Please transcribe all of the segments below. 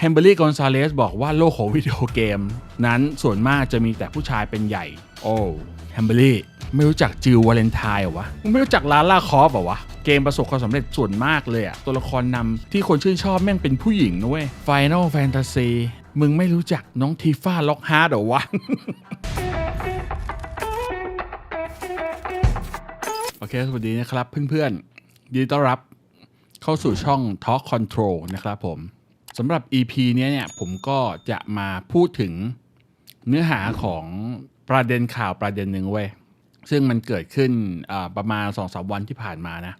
แฮมเบอรี่กอนซาเลสบอกว่าโลกของวิดีโอเกม นั้นส่วนมากจะมีแต่ผู้ชายเป็นใหญ่ โอ้แฮมเบอรี่ไม่รู้จักจิลวาเลนไทน์เหรอวะมึงไม่รู้จักลาล่าคอฟเหรอวะ เกมประสบความสำเร็จส่วนมากเลยอะตัวละครนำที่คนชื่นชอบแม่งเป็นผู้หญิงนะเว้ย Final Fantasy มึงไม่รู้จักน้องทีฟ้าล็อกฮาร์ดเหรอวะโอเค สวัสดีนะครับเพื่อนๆยินดีต้อนรับเข้าสู่ช่อง Talk Control นะครับผม สำหรับ EP นี้เนี่ยผมก็จะมาพูดถึงเนื้อหาของประเด็นข่าวประเด็นหนึ่งเว้ยซึ่งมันเกิดขึ้นประมาณ2อสวันที่ผ่านมานะ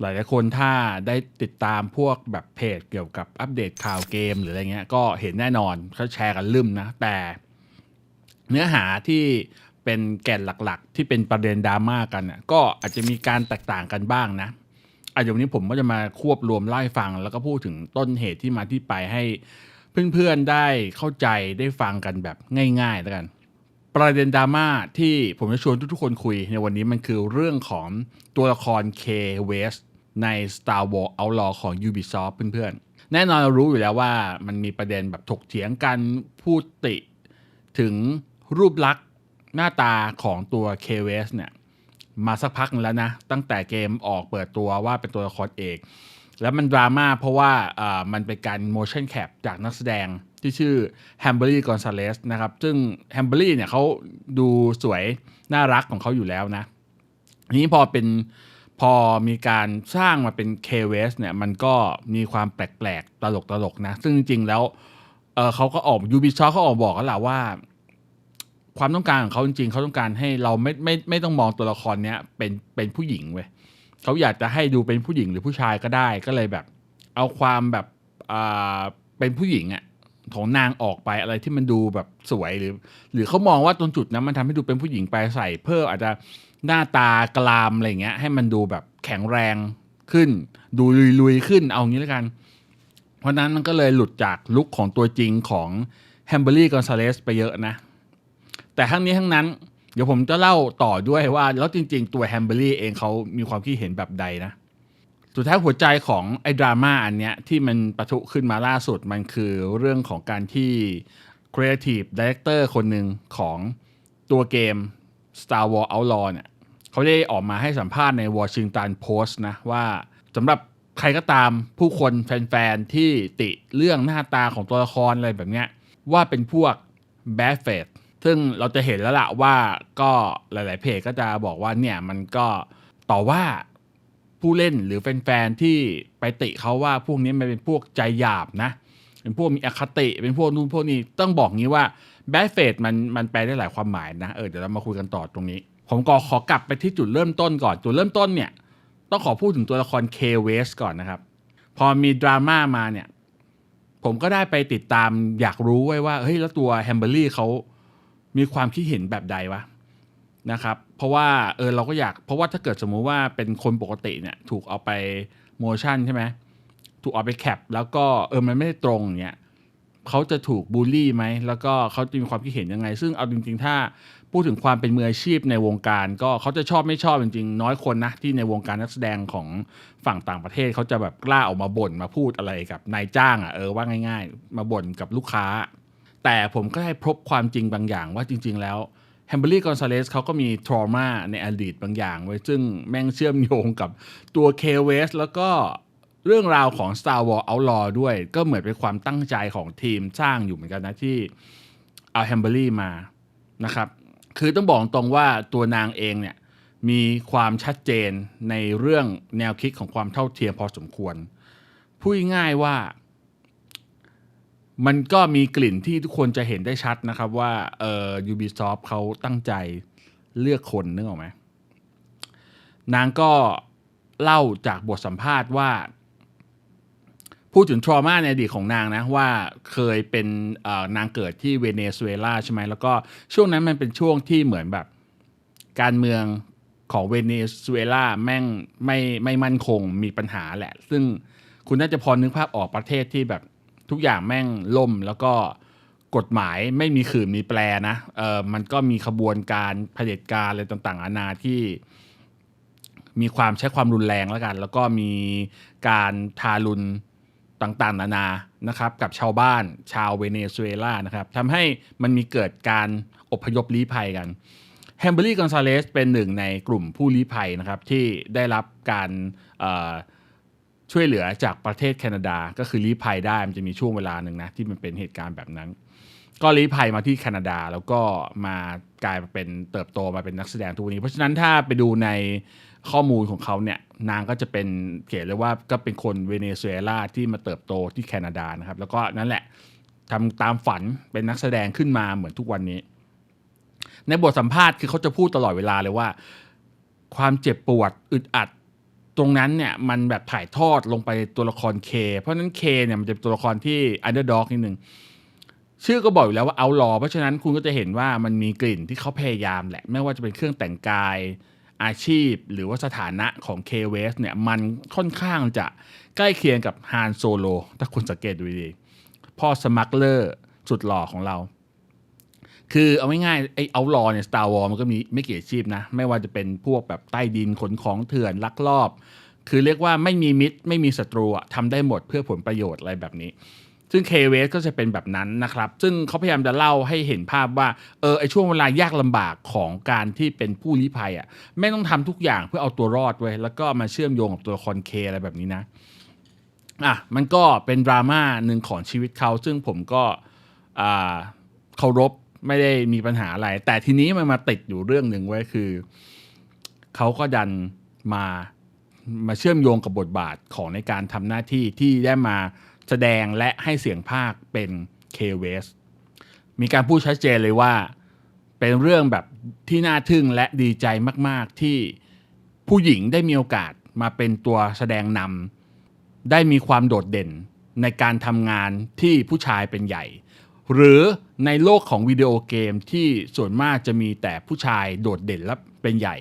หลายๆคนถ้าได้ติดตามพวกแบบเพจเกี่ยวกับอัปเดตข่าวเกมหรืออะไรเงี้ย ก็เห็นแน่นอนเขาแชร์กันลืมนะ แต่เนื้อหาที่เป็นแก่นหลักๆ ที่เป็นประเด็นดราม่ากันน่ก็อาจจะมีการแตกต่างกันบ้างนะ อาจจะวันนี้ผมก็จะมาควบรวมเล่ฟัง แล้วก็พูดถึงต้นเหตุที่มาที่ไปให้เพื่อนๆได้เข้าใจได้ฟังกันแบบง่ายๆแล้วกัน ประเด็นดราม่าที่ผมจะชวนทุกๆคนคุยในวันนี้มันคือเรื่องของตัวละคร K West ใน Star Wars Outlaw ของ Ubisoft เพื่อนๆ แน่นอนเรารู้อยู่แล้วว่ามันมีประเด็นแบบถกเถียงกันพูดติ ถึงรูปลักษณ์หน้าตาของตัว K West เนี่ย มาสักพักแล้วนะ ตั้งแต่เกมออกเปิดตัวว่าเป็นตัวละครเอก แล้วมันดราม่าเพราะว่ามันเป็นการ motion cap จากนักแสดงที่ชื่อ h a m b e r y Gonzalez นะครับ ซึ่ง h a m b e r y เนี่ยเขาดูสวยน่ารักของเขาอยู่แล้วนะ นี้พอเป็นพอมีการสร้างมาเป็น k w s เนี่ยมันก็มีความแปลกๆ ตลกๆนะ ซึ่งจริงๆแล้วเเขาก็ออก Ubisoft เขาออกบอกแล้วแหละว่า ความต้องการของเขาจริงๆเขาต้องการให้เราไม่ไม่ไม่ต้องมองตัวละครเนี้ยเป็นเป็นผู้หญิงเว้ยเขาอยากจะให้ดูเป็นผู้หญิงหรือผู้ชายก็ได้ก็เลยแบบ เอาความแบบอ่าเป็นผู้หญิงอะของนางออกไปอะไรที่มันดูแบบสวยหรือ หรือเขามองว่าตรงจุดนั้นมันทำให้ดูเป็นผู้หญิงไปใส่เพิ่มอาจจะหน้าตากรามอะไรเงี้ย ให้มันดูแบบแข็งแรงขึ้น ดูลุยๆขึ้นเอางี้แล้วกัน เพราะนั้นมันก็เลยหลุดจากลุคของตัวจริงของแฮมเบอรี่กอนซาเลสไปเยอะนะ แต่ทั้งนี้ทั้งนั้น เดี๋ยวผมจะเล่าต่อด้วยว่า แล้วจริง ๆ ตัวแฮมเบอรี่เองเขามีความคิดเห็นแบบใดนะสุดท้ายหัวใจของไอ้ดราม่าอันเนี้ยที่มันประทุขึ้นมาล่าสุดมันคือเรื่องของการที่ Creative Director คนหนึ่งของตัวเกม Star Wars Outlaw เนี่ยเขาได้ออกมาให้สัมภาษณ์ใน Washington Post นะว่าสำหรับใครก็ตามผู้คนแฟนๆ ที่ติเรื่องหน้าตาของตัวละครอะไรแบบเนี้ยว่าเป็นพวก bad face ซึ่งเราจะเห็นแล้วล่ะว่าก็หลาย ๆ เพจก็จะบอกว่าเนี่ยมันก็ต่อว่าผู้เล่นหรือแฟน ๆ ที่ไปติเขาว่าพวกนี้มันเป็นพวกใจหยาบนะ เป็นพวกมีอคติ เป็นพวกนู่นพวกนี้ต้องบอกงี้ว่าแบดเฟดมันมันแปลได้หลายความหมายนะเออเดี๋ยวเรามาคุยกันต่อตรงนี้ ผมก็ขอกลับไปที่จุดเริ่มต้นก่อน จุดเริ่มต้นเนี่ยต้องขอพูดถึงตัวละครเคเวสก่อนนะครับ พอมีดราม่ามาเนี่ย ผมก็ได้ไปติดตามอยากรู้ไว้ว่าเฮ้ยแล้วตัวแฮมเบอรี่เขา มีความคิดเห็นแบบใดวะนะครับ เพราะว่าเออเราก็อยาก เพราะว่าถ้าเกิดสมมุติว่าเป็นคนปกติเนี่ยถูกเอาไปโมชั่นใช่ไหมถูกเอาไปแคปแล้วก็เออมันไม่ได้ตรงเนี่ยเขาจะถูกบูลลี่ไหมแล้วก็เขาจะมีความคิดเห็นยังไง ซึ่งเอาจริงๆ ถ้าพูดถึงความเป็นมืออาชีพในวงการ ก็เขาจะชอบไม่ชอบจริงๆ น้อยคนนะที่ในวงการนักแสดงของฝั่งต่างประเทศเขาจะแบบกล้าออกมาบ่นมาพูดอะไรกับนายจ้างอะเออว่าง่าย ๆ มาบ่นกับลูกค้า แต่ผมก็ได้พบความจริงบางอย่างว่าจริง ๆ แล้วแฮมเบอรี่กอนซาเลสเขาก็มีทรมาในอดีตบางอย่างไว้ซึ่งแม่งเชื่อมโยงกับตัวเคเวสแล้วก็เรื่องราวของ Star Wars Outlaw ด้วย ก็เหมือนเป็นความตั้งใจของทีมสร้างอยู่เหมือนกันนะที่เอาแฮมเบอรี่มานะครับคือต้องบอกตรงว่าตัวนางเองเนี่ยมีความชัดเจนในเรื่องแนวคิดของความเท่าเทียมพอสมควรพูดง่ายว่า มันก็มีกลิ่นที่ทุกคนจะเห็นได้ชัดนะครับว่าเอ่อ Ubisoft เขาตั้งใจเลือกคนนึกออกไหมนางก็เล่าจากบทสัมภาษณ์ว่า พูดถึงทรมาในอดีตของนางนะ ว่าเคยเป็นนางเกิดที่เวเนซุเอลาใช่ไหมแล้วก็ช่วงนั้นมันเป็นช่วงที่เหมือนแบบการเมืองของเวเนซุเอลาแม่งไม่ไม่มั่นคงมีปัญหาแหละ ซึ่งคุณน่าจะพอนึกภาพออกประเทศที่แบบ ทุกอย่างแม่งล่มแล้วก็กฎหมายไม่มีขื่นมีแปรนะเออมันก็มีขบวนการเผด็จการอะไรต่างๆนานาที่มีความใช้ความรุนแรงแล้วกัน แล้วก็มีการทารุณต่างๆ นานานะครับ กับชาวบ้านชาวเวเนซุเอลานะครับทำให้มันมีเกิดการอพยพลี้ภัยกันแฮมเบอรี่กอนซาเลสเป็นหนึ่งในกลุ่มผู้ลี้ภัยนะครับที่ได้รับการ ช่วยเหลือจากประเทศแคนาดา ก็คือลี้ภัยได้มันจะมีช่วงเวลาหนึ่งนะที่มันเป็นเหตุการณ์แบบนั้น ก็ลี้ภัยมาที่แคนาดาแล้วก็มากลายมาเป็นเติบโตมาเป็นนักแสดงทุกวันนี้ เพราะฉะนั้นถ้าไปดูในข้อมูลของเขาเนี่ยนางก็จะเป็นเขียนเลยว่าก็เป็นคนเวเนซุเอลาที่มาเติบโตที่แคนาดานะครับ แล้วก็นั่นแหละทำตามฝันเป็นนักแสดงขึ้นมาเหมือนทุกวันนี้ ในบทสัมภาษณ์คือเขาจะพูดตลอดเวลาเลยว่า ความเจ็บปวดอึดอัด ตรงนั้นเนี่ยมันแบบถ่ายทอดลงไปตัวละครเคเพราะฉะนั้นเคเนี่ยมันจะเป็นตัวละครที่อันเดอร์ด็อกนิดนึงชื่อก็บอกอยู่แล้วว่าเอาลอเพราะฉะนั้นคุณก็จะเห็นว่ามันมีกลิ่นที่เขาพยายามแหละ ไม่ว่าจะเป็นเครื่องแต่งกายอาชีพ หรือว่าสถานะของเคเวสเนี่ยมันค่อนข้างจะใกล้เคียงกับฮานโซโลถ้าคุณสังเกตดูดีพ่อสมัคเลอร์สุดหล่อของเรา คือเอาง่ายๆไอ้เอาลอเนี่ยสตาร์วอลมันก็มีไม่กี่อาชีพนะ ไม่ว่าจะเป็นพวกแบบใต้ดินขนของเถื่อนลักลอบ คือเรียกว่าไม่มีมิตรไม่มีศัตรูทำได้หมดเพื่อผลประโยชน์อะไรแบบนี้ ซึ่งเคเวสก็จะเป็นแบบนั้นนะครับ ซึ่งเขาพยายามจะเล่าให้เห็นภาพว่าเออไอช่วงเวลายากลำบากของการที่เป็นผู้ลี้ภัยอะไม่ต้องทำทุกอย่างเพื่อเอาตัวรอดเว้แล้วก็มาเชื่อมโยงกับตัวละครเคอะไรแบบนี้นะอะมันก็เป็นดราม่าหนึ่งของชีวิตเขาซึ่งผมก็อ่าเคารพ ไม่ได้มีปัญหาอะไร แต่ทีนี้มันมาติดอยู่เรื่องหนึ่งไว้คือเขาก็ดันมามาเชื่อมโยงกับบทบาทของในการทำหน้าที่ที่ได้มาแสดงและให้เสียงภาคเป็นเคเวสมีการพูดชัดเจนเลยว่า เป็นเรื่องแบบที่น่าทึ่งและดีใจมาก ๆ ที่ผู้หญิงได้มีโอกาสมาเป็นตัวแสดงนำได้มีความโดดเด่นในการทำงานที่ผู้ชายเป็นใหญ่ หรือในโลกของวิดีโอเกมที่ส่วนมากจะมีแต่ผู้ชายโดดเด่นและเป็นใหญ่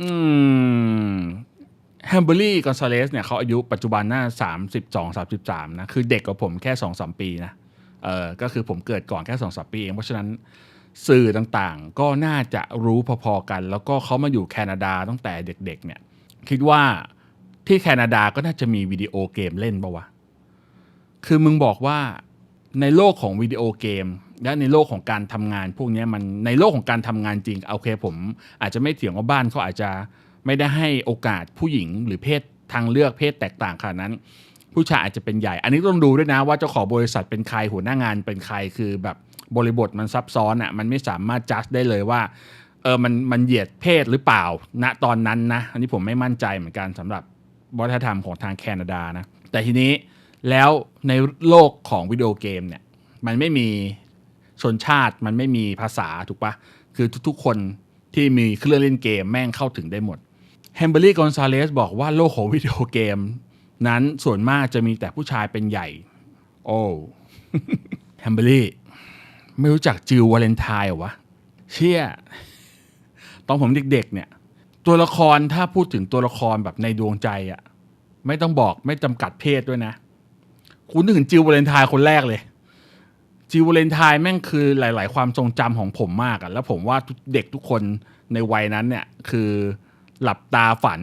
อืมแฮมเบอรี่กอนซาเลสเนี่ยเขาอายุปัจจุบันน่าสามสิบสองสามสิบสามนะ คือเด็กกว่าผมแค่สองสามปีนะ เออก็คือผมเกิดก่อนแค่สองสามปีเอง เพราะฉะนั้นสื่อต่างๆ ก็น่าจะรู้พอๆกัน แล้วก็เขามาอยู่แคนาดาตั้งแต่เด็กๆเนี่ย คิดว่าที่แคนาดาก็น่าจะมีวิดีโอเกมเล่นปะวะ คือมึงบอกว่า ในโลกของวิดีโอเกม และในโลกของการทำงาน พวกนี้มันในโลกของการทำงานจริงโอเคผม อาจจะไม่เถียงว่าบ้านเขาอาจจะไม่ได้ให้โอกาสผู้หญิงหรือเพศทางเลือกเพศแตกต่างขนาดนั้น ผู้ชายอาจจะเป็นใหญ่ อันนี้ต้องดูด้วยนะว่าเจ้าของบริษัทเป็นใครหัวหน้างานเป็นใครคือแบบบริบทมันซับซ้อนอะมันไม่สามารถจัดได้เลยว่าเออมันมันเหยียดเพศหรือเปล่าณตอนนั้นนะ อันนี้ผมไม่มั่นใจเหมือนกันสำหรับวัฒนธรรมของทางแคนาดานะแต่ทีนี้ แล้วในโลกของวิดีโอเกมเนี่ยมันไม่มีชนชาติมันไม่มีภาษาถูกปะคือทุกๆคนที่มีเครื่องเล่นเกมแม่งเข้าถึงได้หมดแฮมเบอรี่กอนซาเลสบอกว่าโลกของวิดีโอเกม นั้นส่วนมากจะมีแต่ผู้ชายเป็นใหญ่ โอ้แฮมเบอรี่ไม่รู้จักจิววาเลนไทน์เหรอวะ เชี่ยตอนผมเด็กๆเนี่ย ตัวละครถ้าพูดถึงตัวละครแบบในดวงใจอะไม่ต้องบอกไม่จำกัดเพศด้วยนะ คุณนึกถึงจิววาเลนไทน์คนแรกเลย จิววาเลนไทน์แม่งคือหลาย ๆ ความทรงจำของผมมากอะแล้วผมว่าเด็กทุกคนในวัยนั้นเนี่ย คือหลับตาฝัน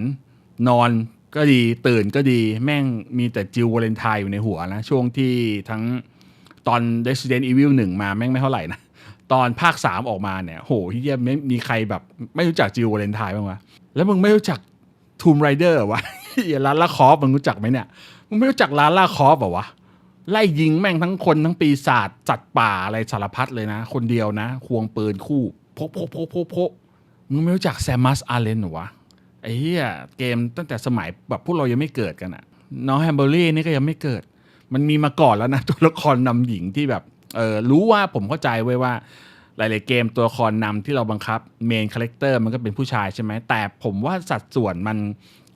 นอนก็ดีตื่นก็ดีแม่งมีแต่จิววาเลนไทน์อยู่ในหัวนะ ช่วงที่ทั้งตอน Resident Evil 1 มาแม่งไม่เท่าไหร่นะ ตอนภาค 3 ออกมาเนี่ย โหที่เยี่ยไม่มีใครแบบ ไม่รู้จักจิววาเลนไทน์บ้างวะแล้วมึงไม่รู้จักทูมไรเดอร์วะอย่าร้านล่าคอฟมึงรู้จักไหมเนี่ย มึงไม่รู้จักร้านล่าคอฟเหรอวะไล่ยิงแม่งทั้งคนทั้งปีศาจจัดป่าอะไรสารพัดเลยนะ คนเดียวนะ ควงปืนคู่โพกโพกโพกโพกโพกมึงไม่รู้จักแซมมัสอาร์เลนหรอวะไอ้เหี้ยเกมตั้งแต่สมัยแบบพวกเรายังไม่เกิดกันอะน้องแฮมเบอรี่นี่ก็ยังไม่เกิด มันมีมาก่อนแล้วนะ ตัวละครนำหญิงที่แบบเออรู้ว่าผมเข้าใจไว้ว่า หลาย ๆ เกมตัวละครนำที่เราบังคับเมนคาแรคเตอร์มันก็เป็นผู้ชายใช่ไหมแต่ผมว่าสัดส่วนมัน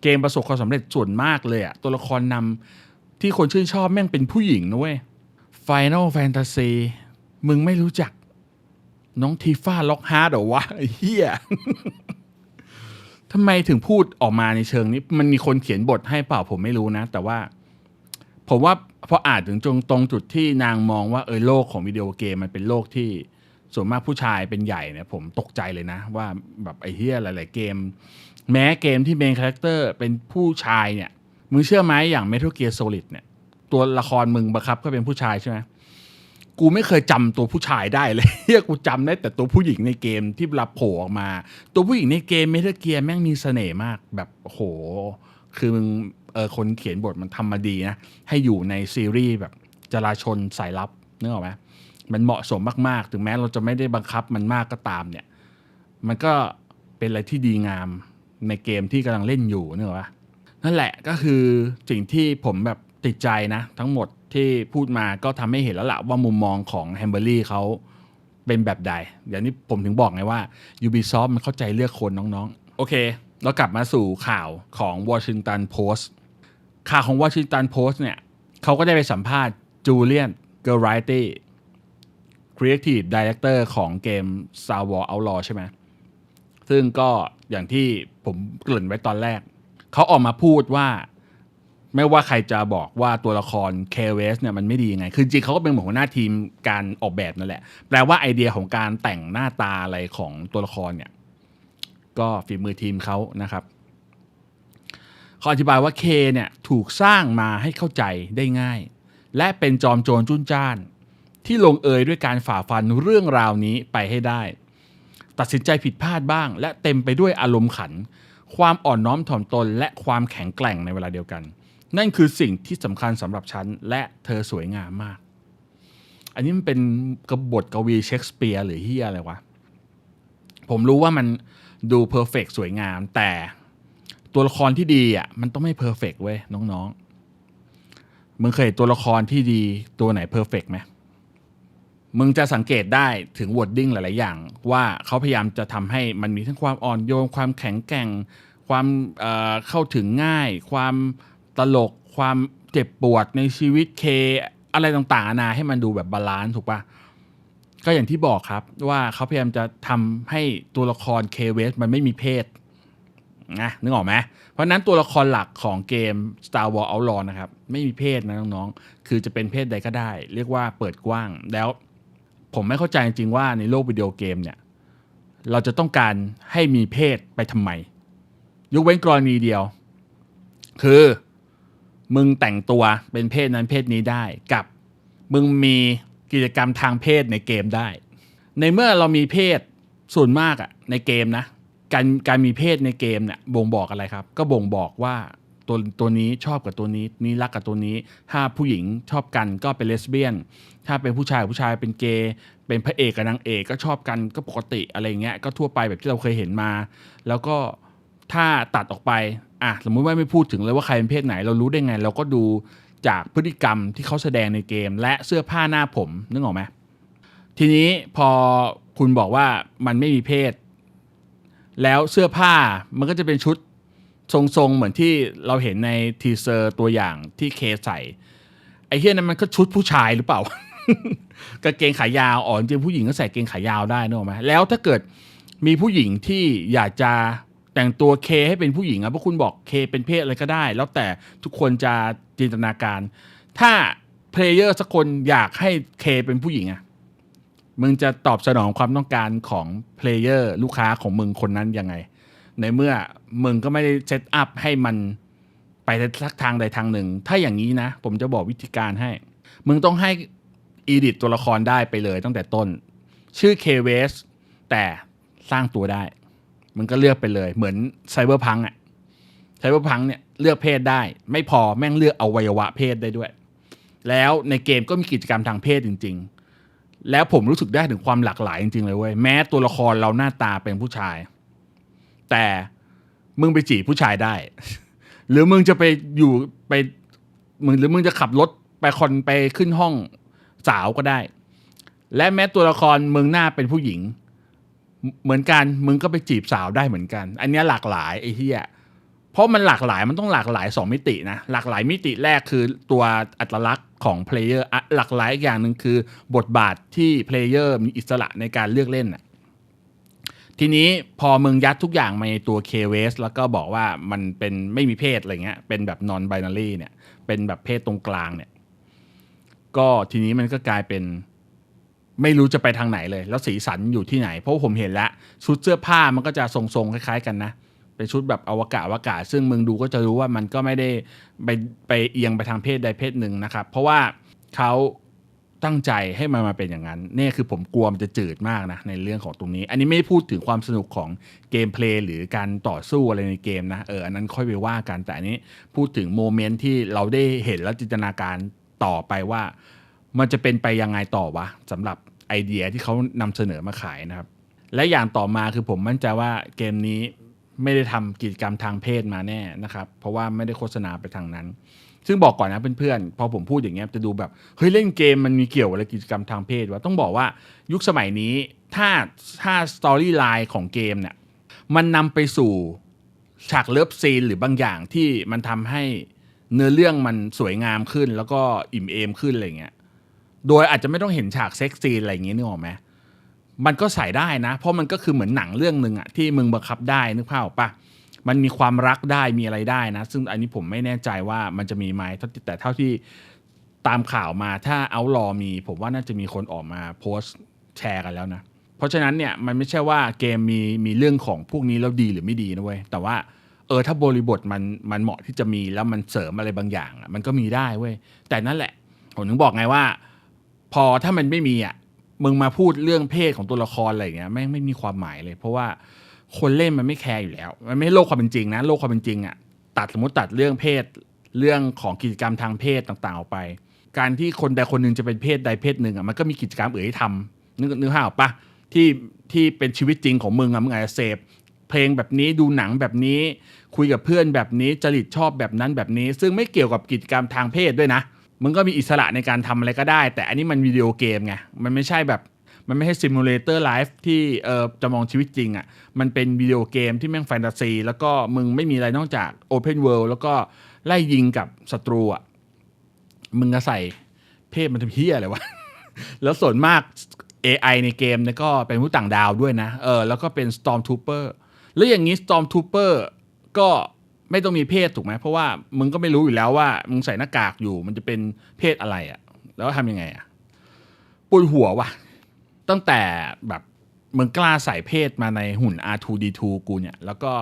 กมประสบความสำเร็จส่วนมากเลยอะตัวละครนำที่คนชื่นชอบแม่งเป็นผู้หญิงนะเว้ย Final Fantasy มึงไม่รู้จัก น้องทีฟ้าล็อกฮาร์ดเหรอวะไอเหี้ยทำไมถึงพูดออกมาในเชิงนี้ มันมีคนเขียนบทให้เปล่าผมไม่รู้นะ แต่ว่า ผมว่าพออ่านถึงตรงตรงจุดที่นางมองว่าเออโลกของวิดีโอเกมมันเป็นโลกที่ส่วนมากผู้ชายเป็นใหญ่เนี่ยผมตกใจเลยนะ ว่าแบบไอ้เฮียหลาย ๆ เกม แม้เกมที่เมนคาแรคเตอร์เป็นผู้ชายเนี่ย มึงเชื่อไหมอย่าง Metal Gear Solid เนี่ย ตัวละครมึงบังคับก็เป็นผู้ชายใช่ไหมกูไม่เคยจำตัวผู้ชายได้เลยเฮียกูจำได้แต่ตัวผู้หญิงในเกมที่รับโผล่ออกมา ตัวผู้หญิงในเกมเมทัลเกียร์แม่งมีเสน่ห์มากแบบโอ้โหคือมึงเออคนเขียนบทมันทำมาดีนะ ให้อยู่ในซีรีส์แบบจราชนสายลับนึกออกไหมมันเหมาะสมมาก ๆ ถึงแม้เราจะไม่ได้บังคับมันมากก็ตามเนี่ย มันก็เป็นอะไรที่ดีงาม ในเกมที่กำลังเล่นอยู่นึกออกปะนั่นแหละก็คือสิ่งที่ผมแบบติดใจนะ ทั้งหมดที่พูดมาก็ทำให้เห็นแล้วละว่ามุมมองของแฮมเบอรี่เขาเป็นแบบใดอย่างนี้ผมถึงบอกไงว่า Ubisoft มันเข้าใจเลือกคนน้องๆ โอเค เรากลับมาสู่ข่าวของ Washington Post ข่าวของ Washington Post เนี่ยเขาก็ได้ไปสัมภาษณ์จูเลียนเกอร์ไรตี้ Creative Director ของเกม Star Wars Outlaw ใช่ไหมซึ่งก็อย่างที่ ผมเกริ่นไว้ตอนแรก เขาออกมาพูดว่า ไม่ว่าใครจะบอกว่าตัวละคร k w s เนี่ยมันไม่ดียังไง คือจริงเขาก็เป็นหัวหน้าทีมการออกแบบนั่นแหละ แปลว่าไอเดียของการแต่งหน้าตาอะไรของตัวละครเนี่ย ก็ฝีมือทีมเขานะครับเขาอธิบายว่าเคเนี่ยถูกสร้างมาให้เข้าใจได้ง่าย และเป็นจอมโจรจุนจ้าน ที่ลงเอยด้วยการฝ่าฟันเรื่องราวนี้ไปให้ได้ ตัดสินใจผิดพลาดบ้าง และเต็มไปด้วยอารมณ์ขัน ความอ่อนน้อมถ่อมตน และความแข็งแกร่งในเวลาเดียวกัน นั่นคือสิ่งที่สำคัญสำหรับฉัน และเธอสวยงามมาก อันนี้มันเป็นกบทกวีเชคสเปียร์หรือเฮียอะไรวะ ผมรู้ว่ามันดูเพอร์เฟกสวยงาม แต่ตัวละครที่ดีอะมันต้องไม่เพอร์เฟกเว้ยน้องๆมึงเคยตัวละครที่ดีตัวไหนเพอร์เฟกไหม มึงจะสังเกตได้ถึงวอร์ดดิ้งหลาย ๆ อย่าง ว่าเขาพยายามจะทำให้มันมีทั้งความอ่อนโยนความแข็งแกร่ง ความเเข้าถึงง่าย ความตลก ความเจ็บปวดในชีวิตเคอะไรต่างๆนานให้มันดูแบบบาลานซ์ถูกปะก็อย่างที่บอกครับว่าเขาพยายามจะทำให้ตัวละครเคเวสมันไม่มีเพศนะนึกออกไหมเพราะฉะนั้นตัวละครหลักของเกม Star Wars Outlaw นะครับ ไม่มีเพศนะน้อง ๆ คือจะเป็นเพศใดก็ได้ เรียกว่าเปิดกว้างแล้ว ผมไม่เข้าใจจริงๆว่าในโลกวิดีโอเกมเนี่ย เราจะต้องการให้มีเพศไปทำไม ยกเว้นกรณีเดียว คือมึงแต่งตัวเป็นเพศนั้นเพศนี้ได้กับมึงมีกิจกรรมทางเพศในเกมได้ ในเมื่อเรามีเพศส่วนมากอะในเกมนะ การการมีเพศในเกมเนี่ยบ่งบอกอะไรครับ ก็บ่งบอกว่า ตัวตัวนี้ชอบกับตัวนี้ นี้รักกับตัวนี้ ถ้าผู้หญิงชอบกันก็เป็นเลสเบี้ยน ถ้าเป็นผู้ชายผู้ชายเป็นเกย์เป็นพระเอกกับนางเอกก็ชอบกันก็ปกติอะไรเงี้ยก็ทั่วไปแบบที่เราเคยเห็นมา แล้วก็ถ้าตัดออกไปอะสมมุติว่าไม่พูดถึงเลยว่าใครเป็นเพศไหน เรารู้ได้ไง เราก็ดูจากพฤติกรรมที่เขาแสดงในเกม และเสื้อผ้าหน้าผมนึกออกไหมทีนี้พอคุณบอกว่ามันไม่มีเพศ แล้วเสื้อผ้ามันก็จะเป็นชุด ทรงๆ เหมือนที่เราเห็นในทีเซอร์ตัวอย่างที่เคใส่ ไอ้เฮียนั้นมันก็ชุดผู้ชายหรือเปล่า กางเกงขายาวอ๋อจริงผู้หญิงก็ใส่กางเกงขายาวได้นึกออกไหมแล้วถ้าเกิดมีผู้หญิงที่อยากจะแต่งตัวเคให้เป็นผู้หญิงอะเพราะคุณบอกเคเป็นเพศอะไรก็ได้ แล้วแต่ทุกคนจะจินตนาการ ถ้าเพลเยอร์สักคนอยากให้เคเป็นผู้หญิงอะมึงจะตอบสนองความต้องการของเพลเยอร์ลูกค้าของมึงคนนั้นยังไง ในเมื่อมึงก็ไม่ได้เซตอัพให้มันไปสักทางใดทางหนึ่ง ถ้าอย่างนี้นะ ผมจะบอกวิธีการให้ มึงต้องให้อีดิตตัวละครได้ไปเลยตั้งแต่ต้น ชื่อเคเวสแต่สร้างตัวได้ มึงก็เลือกไปเลย เหมือนไซเบอร์พังอะไซเบอร์พังเนี่ยเลือกเพศได้ ไม่พอแม่งเลือกอวัยวะเพศได้ด้วย แล้วในเกมก็มีกิจกรรมทางเพศจริง ๆ แล้วผมรู้สึกได้ถึงความหลากหลายจริง ๆ เลยเว้ยแม้ตัวละครเราหน้าตาเป็นผู้ชาย แต่มึงไปจีบผู้ชายได้ หรือมึงจะไปอยู่ไปมึงหรือมึงจะขับรถไปคอนไปขึ้นห้องสาวก็ได้ และแม้ตัวละครมึงหน้าเป็นผู้หญิง เหมือนกันมึงก็ไปจีบสาวได้เหมือนกัน อันนี้หลากหลายไอ้เหี้ยเพราะมันหลากหลายมันต้องหลากหลายสองมิตินะหลากหลายมิติแรกคือตัวอัตลักษณ์ของเพลเยอร์หลากหลายอย่างหนึ่งคือบทบาทที่เพลเยอร์มีอิสระในการเลือกเล่นน่ะ ทีนี้พอมึงยัดทุกอย่างมาในตัว k w s แล้วก็บอกว่ามันเป็นไม่มีเพศอะไรเงี้ย เป็นแบบ non binary เนี่ย เป็นแบบเพศตรงกลางเนี่ย ก็ทีนี้มันก็กลายเป็น ไม่รู้จะไปทางไหนเลย แล้วสีสันอยู่ที่ไหน เพราะผมเห็นแล้ว ชุดเสื้อผ้ามันก็จะทรงๆคล้ายๆกันนะ เป็นชุดแบบอวกาศอวกาศ ซึ่งมึงดูก็จะรู้ว่ามันก็ไม่ได้ไปไปเอียงไปทางเพศใดเพศหนึ่งนะครับ เพราะว่าเขา ตั้งใจให้มันมาเป็นอย่างนั้นนี่คือผมกลัวมันจะจืดมากนะในเรื่องของตรงนี้ อันนี้ไม่พูดถึงความสนุกของเกมเพลย์หรือการต่อสู้อะไรในเกมนะเอออันนั้นค่อยไปว่ากันแต่อันนี้พูดถึงโมเมนต์ที่เราได้เห็นแล้วจินตนาการต่อไปว่า มันจะเป็นไปยังไงต่อวะสำหรับไอเดียที่เขานำเสนอมาขายนะครับ และอย่างต่อมาคือผมมั่นใจว่าเกมนี้ไม่ได้ทำกิจกรรมทางเพศมาแน่นะครับ เพราะว่าไม่ได้โฆษณาไปทางนั้น ซึ่งบอกก่อนนะเพื่อนๆพอผมพูดอย่างเงี้ยจะดูแบบเฮ้ยเล่นเกมมันมีเกี่ยวอะไรกิจกรรมทางเพศวะต้องบอกว่ายุคสมัยนี้ถ้าถ้าสตอรี่ไลน์ของเกมเนี่ยมันนำไปสู่ฉากเลิฟซีนหรือบางอย่างที่มันทำให้เนื้อเรื่องมันสวยงามขึ้น แล้วก็อิ่มเอมขึ้นอะไรเงี้ย โดยอาจจะไม่ต้องเห็นฉากเซ็กซีนอะไรอย่างงี้ยนึกออกไหมมันก็ใส่ได้นะ เพราะมันก็คือเหมือนหนังเรื่องหนึ่งอะที่มึงบังคับได้นึกภาพออกปะ มันมีความรักได้มีอะไรได้นะ ซึ่งอันนี้ผมไม่แน่ใจว่ามันจะมีไหมแต่เท่าที่ตามข่าวมาถ้าเอารอมี ผมว่าน่าจะมีคนออกมาโพสต์แชร์กันแล้วนะ เพราะฉะนั้นเนี่ยมันไม่ใช่ว่าเกมมีมีเรื่องของพวกนี้แล้วดีหรือไม่ดีนะเว้ยแต่ว่าเออถ้าบริบทมันมันเหมาะที่จะมีแล้วมันเสริมอะไรบางอย่างอะมันก็มีได้เว้ยแต่นั่นแหละผมถึงบอกไงว่า พอถ้ามันไม่มีอะมึงมาพูดเรื่องเพศของตัวละครอะไรอย่างเงี้ยแม่งไม่มีความหมายเลย เพราะว่า คนเล่นมันไม่แคร์อยู่แล้ว มันไม่โลกความเป็นจริงนะ โลกความเป็นจริงอะตัดสมมติตัดเรื่องเพศเรื่องของกิจกรรมทางเพศต่างๆออกไป การที่คนใดคนหนึ่งจะเป็นเพศใดเพศหนึ่งอะมันก็มีกิจกรรมอื่นให้ทำนึกนึกภาพออกปะที่ที่เป็นชีวิตจริงของมึงอะมึงอาจจะเสพเพลงแบบนี้ดูหนังแบบนี้คุยกับเพื่อนแบบนี้จริตชอบแบบนั้นแบบนี้ ซึ่งไม่เกี่ยวกับกิจกรรมทางเพศด้วยนะมึงก็มีอิสระในการทำอะไรก็ได้ แต่อันนี้มันวิดีโอเกมไงมันไม่ใช่แบบ มันไม่ใช่ซิมูเลเตอร์ไลฟ์ที่เออจะมองชีวิตจริงอะ่ะมันเป็นวิดีโอเกมที่แม่งแฟนตาซี แล้วก็มึงไม่มีอะไรนอกจากโอเพนเวิลด์แล้วก็ไล่ยิงกับศัตรูอะ่ะมึงจะใส่เพศมันทำเพี้ยอะไรวะ แล้วส่วนมาก AI ในเกมเนี่ยก็เป็นผู้ต่างดาวด้วยนะเออแล้วก็เป็น Stormtrooper แล้วอย่างนี้ Stormtrooper ก็ไม่ต้องมีเพศถูกไหมเพราะว่ามึงก็ไม่รู้อยู่แล้วว่ามึงใส่หน้ากากอยู่ มันจะเป็นเพศอะไรอะ่ะ แล้วทำยังไงอะ่ะปวดหัวว่ะ ตั้งแต่แบบมึงกล้าใส่เพศมาในหุ่น R2D2 กูเนี่ยแล้วก็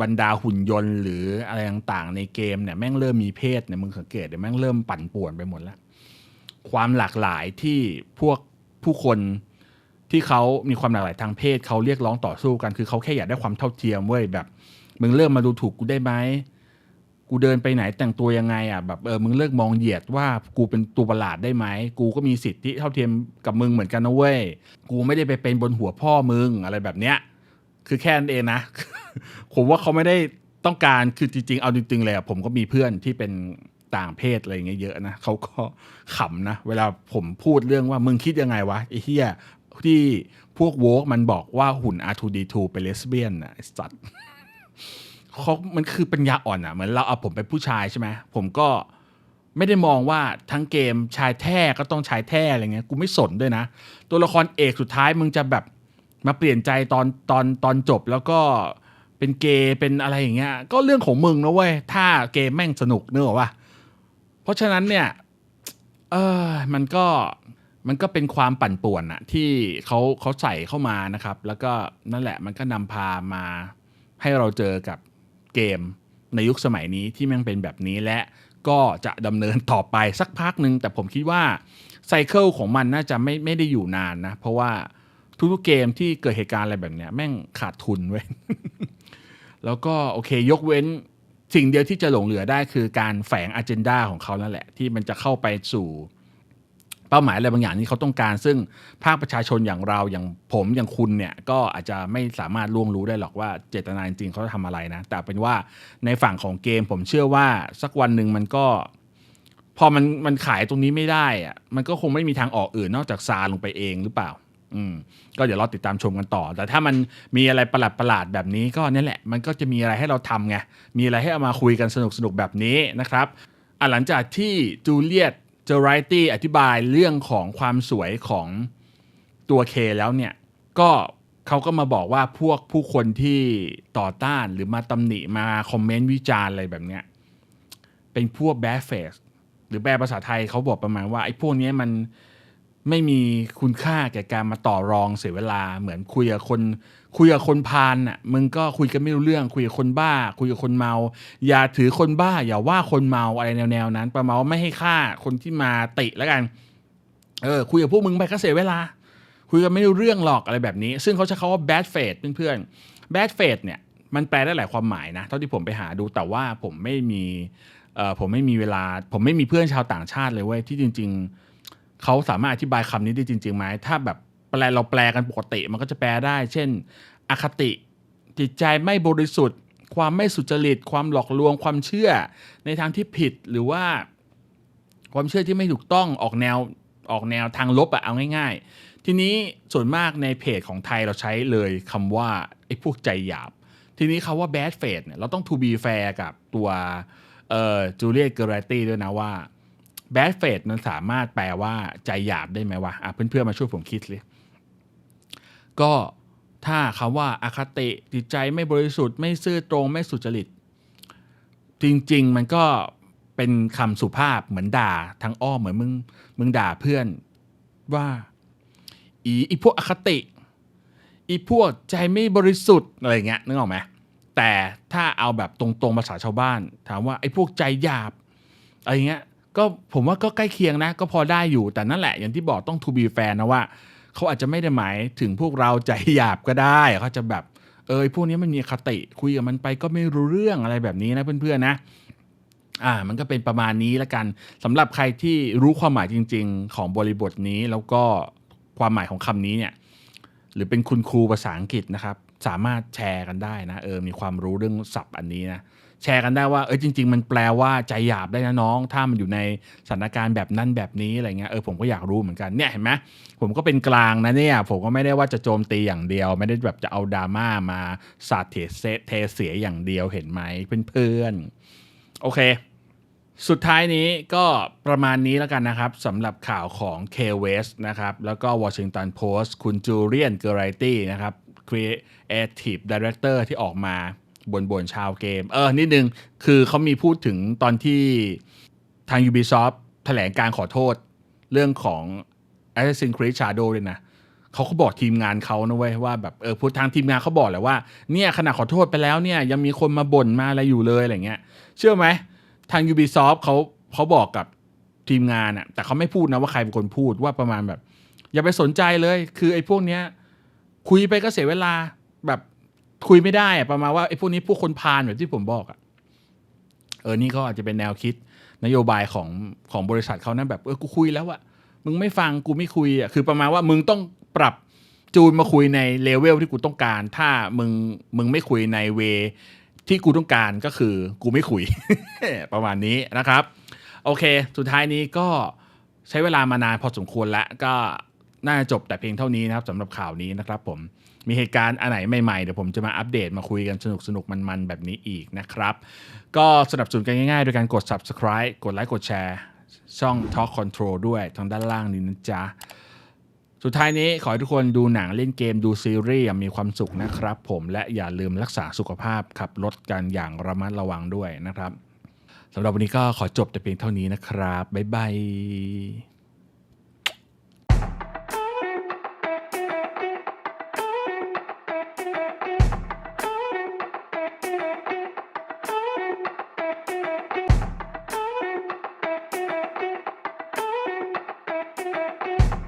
บรรดาหุ่นยนต์หรืออะไรต่างๆ ในเกมเนี่ยแม่งเริ่มมีเพศเนี่ยมึงสังเกตเดี๋ยวแม่งเริ่มปั่นป่วนไปหมดแล้ว ความหลากหลายที่พวกผู้คนที่เขามีความหลากหลายทางเพศเขาเรียกร้องต่อสู้กันคือเขาแค่อยากได้ความเท่าเทียมเว้ยแบบ มึงเลิกมาดูถูกกูได้ไหม กูเดินไปไหนแต่งตัวยังไงอะแบบเออมึงเลิกมองเหยียดว่ากูเป็นตัวประหลาดได้ไหมกูก็มีสิทธิเท่าเทียมกับมึงเหมือนกันนะเว้ยกูไม่ได้ไปเป็นบนหัวพ่อมึงอะไรแบบเนี้ยคือแค่นั้นเองนะ ผมว่าเขาไม่ได้ต้องการคือจริงๆ เอาจริงๆเลยอะผมก็มีเพื่อนที่เป็นต่างเพศอะไรเงี้ยเยอะนะเขาก็ขำนะ เวลาผมพูดเรื่องว่ามึงคิดยังไงวะไอ้เหี้ยที่พวกโวกมันบอกว่าหุ่น R2D2 เป็นเลสเบี้ยนนะสัตว์ เขามันคือปัญญาอ่อนอะเหมือนเราเอาผมเป็นผู้ชายใช่ไหมผมก็ไม่ได้มองว่าทั้งเกมชายแท้ก็ต้องชายแท้อะไรเงี้ยกูไม่สนด้วยนะ ตัวละครเอกสุดท้ายมึงจะแบบมาเปลี่ยนใจตอนตอนตอนจบแล้วก็เป็นเกย์เป็นอะไรอย่างเงี้ย ก็เรื่องของมึงนะเว้ยถ้าเกมแม่งสนุกเนอะวะเพราะฉะนั้นเนี่ยเออมันก็มันก็เป็นความปั่นป่วนอะที่เขาเขาใส่เข้ามานะครับ แล้วก็นั่นแหละมันก็นำพามาให้เราเจอกับ เกมในยุคสมัยนี้ที่แม่งเป็นแบบนี้และก็จะดำเนินต่อไปสักพักหนึ่งแต่ผมคิดว่าไซเคิลของมันน่าจะไม่ไม่ได้อยู่นานนะ เพราะว่าทุกๆเกมที่เกิดเหตุการณ์อะไรแบบเนี้ยแม่งขาดทุนเว้ยแล้วก็โอเคยกเว้นสิ่งเดียวที่จะหลงเหลือได้คือการแฝงอ g e n d a ของเขานั่นแหละ ที่มันจะเข้าไปสู่ ป้าหมายอะไรบางอย่างที่เขาต้องการ ซึ่งภาคประชาชนอย่างเราอย่างผมอย่างคุณเนี่ยก็อาจจะไม่สามารถล่วงรู้ได้หรอกว่าเจตนาจริงเขาจะทำอะไรนะ แต่เป็นว่าในฝั่งของเกมผมเชื่อว่าสักวันหนึ่งมันก็ พอมันมันขายตรงนี้ไม่ได้อะมันก็คงไม่มีทางออกอื่นนอกจากซาลงไปเองหรือเปล่า อืม ก็เดี๋ยวเราติดตามชมกันต่อ แต่ถ้ามันมีอะไรประหลาดประหลาดแบบนี้ก็นี่แหละ มันก็จะมีอะไรให้เราทำไงมีอะไรให้เอามาคุยกันสนุกสนุกแบบนี้นะครับอะหลังจากที่จูเลียต เจอไรตี้อธิบายเรื่องของความสวยของตัวเคแล้วเนี่ย ก็เขาก็มาบอกว่าพวกผู้คนที่ต่อต้านหรือมาตำหนิมาคอมเมนต์วิจารณ์อะไรแบบเนี้ยเป็นพวกแบ d เฟสหรือแปลภาษาไทยเขาบอกประมาณว่าไอ้พวกนี้มันไม่มีคุณค่าแก่การมาต่อรองเสียเวลาเหมือนคุยกับคน คุยกับคนพาลน่ะมึงก็คุยกันไม่รู้เรื่องคุยกับคนบ้า คุยกับคนเมา อย่าถือคนบ้า อย่าว่าคนเมาอะไรแนวๆนั้น ประมาณว่าไม่ให้ค่าคนที่มาติแล้วกันเออคุยกับพวกมึงไปก็เสียเวลา คุยกันไม่รู้เรื่องหรอกอะไรแบบนี้ ซึ่งเขาใช้คาว่า bad faith เพื่อนๆ bad faith เนี่ยมันแปลได้หลายความหมายนะ เท่าที่ผมไปหาดูแต่ว่าผมไม่มีเอ่อผมไม่มีเวลา ผมไม่มีเพื่อนชาวต่างชาติเลยเว้ยที่จริง ๆเขาสามารถอธิบายคำนี้ได้จริงๆไหมถ้าแบบ แปลเราแปลกันปกติมันก็จะแปลได้ เช่น อคติ จิตใจไม่บริสุทธิ์ ความไม่สุจริต ความหลอกลวงความเชื่อ ในทางที่ผิดหรือว่า ความเชื่อที่ไม่ถูกต้องออกแนวออกแนวทางลบอะเอาง่าย ๆ ทีนี้ส่วนมากในเพจของไทยเราใช้เลยคำว่าไอ้พวกใจหยาบ ทีนี้คาว่า bad faith เนี่ยเราต้อง to be fair กับตัวเอ่อจูเลียเกอร์ตี้ด้วยนะว่า bad faith มันสามารถแปลว่าใจหยาบได้ไหมวะะเพื่อนๆมาช่วยผมคิดเลย ก็ถ้าคำว่าอาคติจิตใจไม่บริสุทธิ์ไม่ซื่อตรงไม่สุจริต จริง ๆ มันก็เป็นคำสุภาพเหมือนด่าทางอ้อมเหมือนมึงมึงด่าเพื่อนว่าอีอีพวกอคติ อีพวกใจไม่บริสุทธิ์อะไรเงี้ยนึกออกไหมแต่ถ้าเอาแบบตรงๆภาษาชาวบ้าน ถามว่าไอ้พวกใจหยาบอะไรเงี้ยก็ผมว่าก็ใกล้เคียงนะ ก็พอได้อยู่แต่นั่นแหละอย่างที่บอกต้อง to be fair นะว่า เขาอาจจะไม่ได้หมายถึงพวกเราใจหยาบก็ได้เขาจะแบบเออพวกนี้มันมีคติคุยกับมันไปก็ไม่รู้เรื่องอะไรแบบนี้นะเพื่อนๆนะอ่ามันก็เป็นประมาณนี้ละกันสำหรับใครที่รู้ความหมายจริง ๆ ของบริบทนี้แล้วก็ความหมายของคำนี้เนี่ยหรือเป็นคุณครูภาษาอังกฤษนะครับ สามารถแชร์กันได้นะเออมีความรู้เรื่องศัพท์อันนี้นะแชร์กันได้ว่าเออจริง ๆ มันแปลว่าใจหยาบได้นะน้อง ถ้ามันอยู่ในสถานการณ์แบบนั้นแบบนี้อะไรเงี้ยเออผมก็อยากรู้เหมือนกันเนี่ยเห็นไหมผมก็เป็นกลางนะเนี่ยผมก็ไม่ได้ว่าจะโจมตีอย่างเดียว ไม่ได้แบบจะเอาดราม่ามาสาดเทเสเทเสียอย่างเดียวเห็นไหมเพื่อนๆโอเค สุดท้ายนี้ก็ประมาณนี้แล้วกันนะครับสำหรับข่าวของ K West นะครับแล้วก็ Washington Post คุณจูเลียนเกอร์ไรตี้นะครับ Creative Director ที่ออกมาบนบนๆชาวเกม เออ นิดนึง คือเขามีพูดถึงตอนที่ทาง Ubisoft แถลงการขอโทษเรื่องของ Assassin's Creed Shadow ด้วยนะเขาก็บอกทีมงานเขานะเว้ยว่าแบบเออพูดทางทีมงานเขาบอกแหละว่าเนี่ยขณะขอโทษไปแล้วเนี่ยยังมีคนมาบ่นมาอะไรอยู่เลยอะไรเงี้ย เชื่อไหมทาง Ubisoft เขาเขาบอกกับทีมงานอะแต่เขาไม่พูดนะว่าใครเป็นคนพูดว่าประมาณแบบ อย่าไปสนใจเลย คือไอ้พวกเนี้ย คุยไปก็เสียเวลาแบบคุยไม่ได้ประมาณว่าไอ้พวกนี้พวกคนพาลแบบที่ผมบอกอะเออนี่ก็อาจจะเป็นแนวคิดนโยบายของของบริษัทเขานะแบบเออกูคุยแล้วอะมึงไม่ฟังกูไม่คุยอะคือประมาณว่ามึงต้องปรับจูนมาคุยในเลเวลที่กูต้องการ ถ้ามึงมึงไม่คุยในเวที่กูต้องการก็คือกูไม่คุย ประมาณนี้นะครับ โอเค สุดท้ายนี้ก็ใช้เวลามานานพอสมควรแล้วก็ น่าจบแต่เพียงเท่านี้นะครับสำหรับข่าวนี้นะครับผมมีเหตุการณ์อันไหนใหม่ๆ เดี๋ยวผมจะมาอัปเดตมาคุยกันสนุกๆมันๆ แบบนี้อีกนะครับ ก็สนับสนุนกันง่ายๆ โดยการกด subscribe กดไลค์กดแชร์ช่อง Talk Control ด้วยทางด้านล่างนี้นะจ๊ะ สุดท้ายนี้ขอให้ทุกคนดูหนังเล่นเกมดูซีรีส์มีความสุขนะครับผมและอย่าลืมรักษาสุขภาพขับรถกันอย่างระมัดระวังด้วยนะครับสำหรับวันนี้ก็ขอจบแต่เพียงเท่านี้นะครับบ๊ายบาย